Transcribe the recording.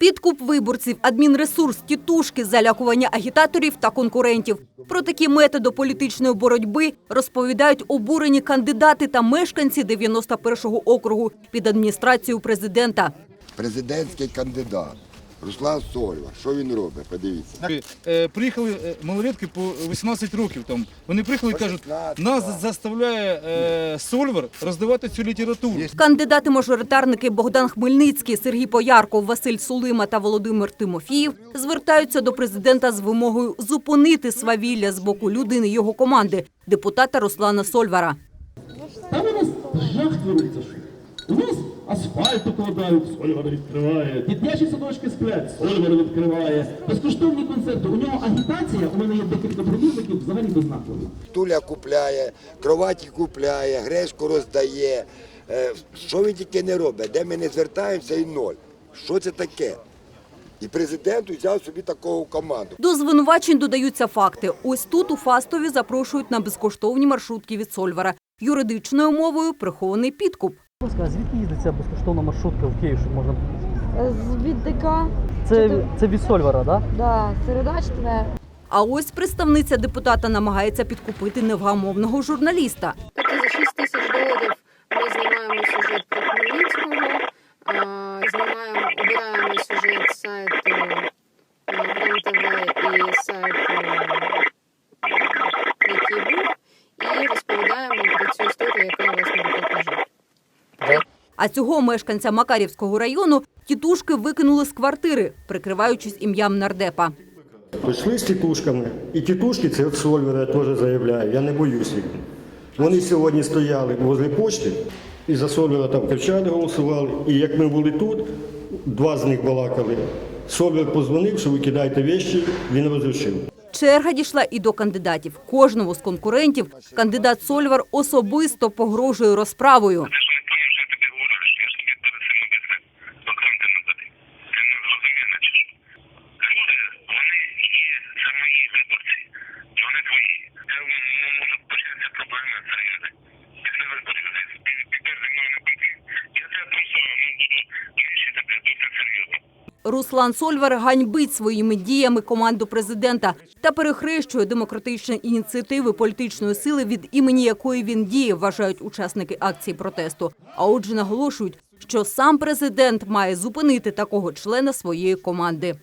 Підкуп виборців, адмінресурс, тітушки, залякування агітаторів та конкурентів. Про такі методи політичної боротьби розповідають обурені кандидати та мешканці 91-го округу під адміністрацією президента. Президентський кандидат Руслан Сольва. Що він робить? Подивіться. Е, Приїхали е, малолетки по 18 років. Там вони приїхали і кажуть, нас заставляє е, Сольвер роздавати цю літературу. Кандидати-мажоритарники Богдан Хмельницький, Сергій Поярков, Василь Сулима та Володимир Тимофіїв звертаються до президента з вимогою зупинити свавілля з боку людини його команди, депутата Руслана Сольвара. Там у нас жах твориться. що. У асфальт укладають, Сольвар відкриває, дитячі садочки сплять, Сольвар відкриває, безкоштовні концерти. У нього агітація, у мене є декілька примірників, взагалі безнакові. Туля купляє, кроваті купляє, гречку роздає. Е, Що він тільки не робить? Де ми не звертаємося і ноль. Що це таке? І президент взяв собі такого команду. До звинувачень додаються факти. Ось тут у Фастові запрошують на безкоштовні маршрутки від Сольвара. Юридичною мовою прихований підкуп. Звідки їздить ця безкоштовна маршрутка в Київ, щоб можна. З від ДК, Це, це від Сольвара, так? Да? да, середа, четвер. А ось представниця депутата намагається підкупити невгамовного журналіста. Так за 6 тисяч доларів ми знімаємо сюжет про Хмельницького, а, знімаємо, обираємо сюжет сайту Гран ТВ і сайту, який був, і розповідаємо про цю історію, яка у вас на репортажі. А цього мешканця Макарівського району тітушки викинули з квартири, прикриваючись ім'ям нардепа. Прийшли з тітушками, і тітушки це от Сольвера я теж заявляю, я не боюсь їх. Вони сьогодні стояли возле почти і за Сольвера там кричали, голосували. І як ми були тут, два з них балакали. Сольвер позвонив, що ви кидаєте вещі, він розрішив. Черга дійшла і до кандидатів. Кожному з конкурентів кандидат Сольвар особисто погрожує розправою. Руслан Сольвар ганьбить своїми діями команду президента та перехрещує демократичні ініціативи політичної сили, від імені якої він діє, вважають учасники акції протесту. А отже, наголошують, що сам президент має зупинити такого члена своєї команди.